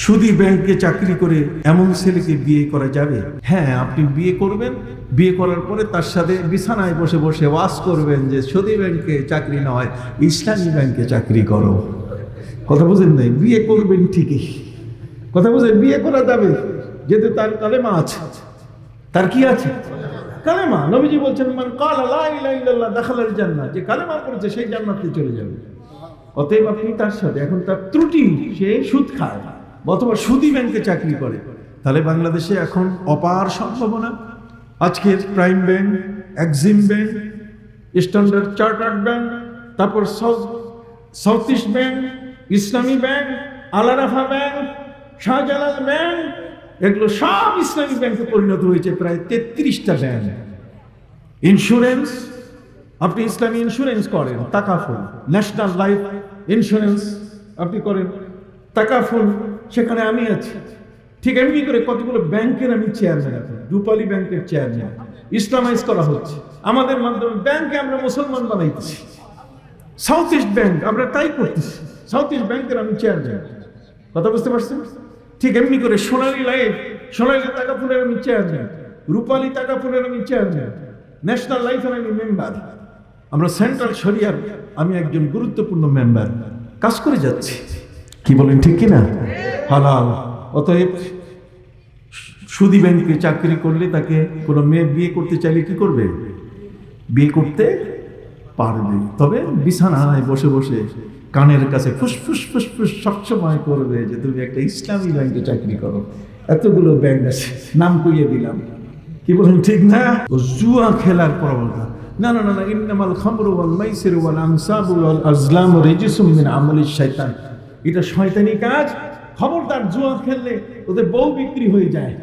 সুদি ব্যাংকে চাকরি করে এমন ছেলেকে বিয়ে করা যাবে? হ্যাঁ আপনি বিয়ে করবেন। বিয়ে করার পরে তার সাথে বিছানায় বসে বসে ওয়াজ করবেন যে সুদি ব্যাংকে চাকরি নয় ইসলামী ব্যাংকে চাকরি করো। কথা বুঝেন নাই? বিয়ে করবেন ঠিকই। কথা বুঝেন? বিয়ে করা যাবে। যেহেতু তার কালেমা আছে। তার কি আছে? কালেমা। নবীজি বলছেন, মান কালা ইল্লাল্লাহ দাখালাল জান্নাহ। যে কালেমা করেছে সেই জান্নাতে চলে যাবে। অতএব আপনি তার সাথে, এখন তার ত্রুটি, সে সুদ খায়। অথবা সুদি ব্যাংকে চাকরি করে। তাহলে বাংলাদেশে এখন অপার সম্ভাবনা। আজকের Prime Bank, Exim Bank, Standard Chartered Bank, তারপর South South East Bank, Islami Bank Al-Arafah Bank, Shahjalal Bank, এগুলো সব ইসলামী ব্যাংকে পরিণত হয়েছে প্রায় তেত্রিশটা ব্যাংক। ইন্স্যুরেন্স, আপনি ইসলামী ইন্স্যুরেন্স করেন টাকাফুল ন্যাশনাল লাইফ ইন্স্যুরেন্স আপনি করেন। টাকাফুল সেখানে আমি আছি। ঠিক এমনি করে কতগুলো ব্যাংকের আমি চেয়ারম্যান এখন? রূপালী ব্যাংকের চেয়ারম্যান ইসলামাইজ করা হচ্ছে। আমাদের মাধ্যমে ব্যাংকে আমরা মুসলমান বানাইতেছি। সাউথ ইস্ট ব্যাংক আমরা তাই করতেছি। সাউথ ইস্ট ব্যাংকের আমি চেয়ারম্যান কথা বুঝতে পারছেন? ঠিক এমনি করে সোনালী লাইফ, সোনালী টাকা ফুলের আমি চেয়ারম্যান রূপালী টাকা ফুলের আমি চেয়ারম্যান ন্যাশনাল লাইফের আমি মেম্বার আমরা সেন্ট্রাল শরিয়ার, আমি একজন গুরুত্বপূর্ণ মেম্বার কাজ করে যাচ্ছি। কি বলেন, ঠিক কি না হালাল। অতএব সুদি ব্যাংকে চাকরি করলে তাকে কোনো মেয়ে বিয়ে করতে চাইলে কি করবে? বিয়ে করতে পারবে। তবে বিছানায় বসে বসে কানের কাছে ফুসফুস ফুসফুস সবসময় করবে যে তুমি একটা ইসলামী ব্যাংকে চাকরি করো। এতগুলো ব্যাংক আছে, নাম কইয়ে দিলাম। কি বলেন, ঠিক না? ও জুয়া খেলার প্রবণতা না না না না, ইন্নামাল খামরু ওয়াল মাইসির ওয়াল আনসাবু ওয়াল আজলাম রিজিসুম মিন আমলিশ শয়তান এটা শয়তানি কাজ। খবরদার জুয়া খেললে ওদের বউ বিক্রি হয়ে যায়।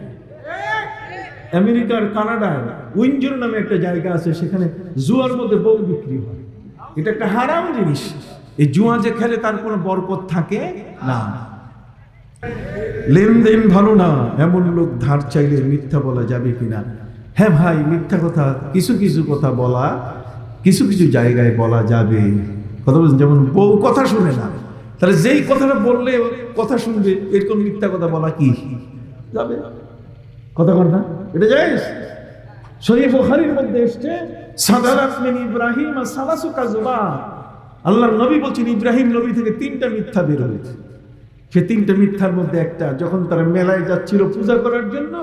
আমেরিকার কানাডার উইঞ্জর নামে একটা জায়গা আছে, সেখানে জুয়ার মধ্যে বউ বিক্রি হয়। এটা একটা হারাম জিনিস। এই জুয়া যে খেলে তার কোনো বরকত থাকে না। লেনদেন ভালো না, এমন লোক ধার চাইলে মিথ্যা বলা যাবে কিনা? হ্যাঁ ভাই, মিথ্যা কথা, কিছু কিছু কথা বলা, কিছু কিছু জায়গায় বলা যাবে। কথা বলছেন, যেমন বউ কথা শুনে না। তাহলে যেই কথাটা বললে, কথা শুনবে এরকম মিথ্যা কথা বলা কি? যাবে। কথা কর না। এটা যাইস শরীফ বুখারীর মধ্যে এসছে, সাদারাত মিন ইব্রাহিম আর সালাসু কাজবা আল্লাহর নবী বলছেন, ইব্রাহিম নবী থেকে তিনটা মিথ্যা বের হয়েছে। সে তিনটা মিথ্যার মধ্যে একটা, যখন তারা মেলায় যাচ্ছিল পূজা করার জন্য,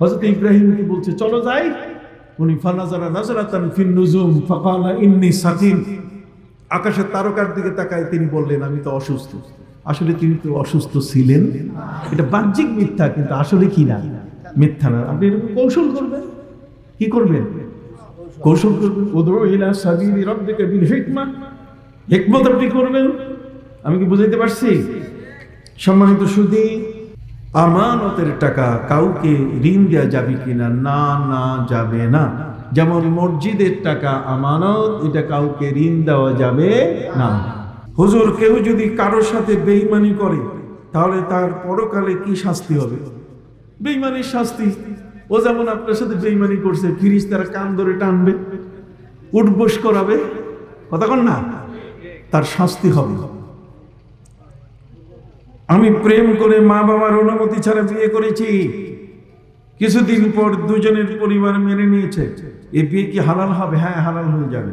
হযরত ইব্রাহিমকে বলছে, চলো যাই। উনি, ফানাজারা নাজরাতান ফিন নুজুম, ফাকালা ইন্নী সাকিম আকাশের তারকার দিকে তাকায় তিনি বললেন, আমি তো অসুস্থ। আসলে তিনি তো অসুস্থ ছিলেন। এটা বাহ্যিক মিথ্যা, কিন্তু আসলে কি না? মিথ্যা না। আপনি এরকম কৌশল করবেন? কি করবেন? কৌশল করবেন? হিকমত আপনি করবেন? আমি কি বুঝাইতে পারছি? সম্মানিত সুদী আমানতের টাকা কাউকে ঋণ দেওয়া যাবে কিনা? না না, যাবে না। যেমন মসজিদের টাকা আমানত, এটা কাউকে ঋণ দেওয়া যাবে না। হুজুর, কেউ যদি কারোর সাথে বেইমানি করে, তাহলে তার পরকালে কি শাস্তি হবে? বেইমানির শাস্তি। ও যেমন আপনার সাথে বেইমানি করছে ফিরিস তারা কান ধরে টানবে, উঠবোস করাবে। কথা না? তার শাস্তি হবে। আমি প্রেম করে মা বাবার অনুমতি ছাড়া বিয়ে করেছি। কিছুদিন পর দুজনের পরিবার মেনে নিয়েছে। এ বিয়ে কি হালাল হবে? হ্যাঁ হালাল হয়ে যাবে।